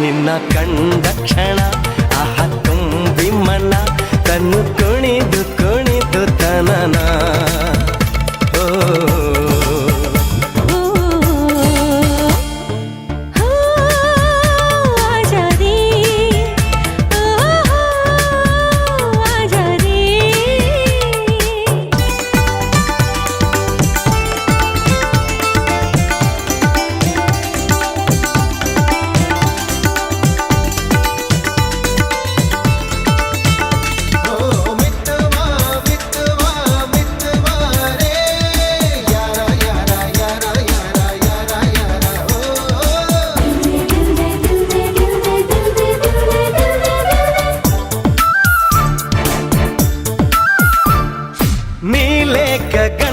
ನಿನ್ನ ಕಂಡ ಕ್ಷಣ ಆಹ ತುಂಬಿ ಮನ ಕಣ್ಣು నీ లేక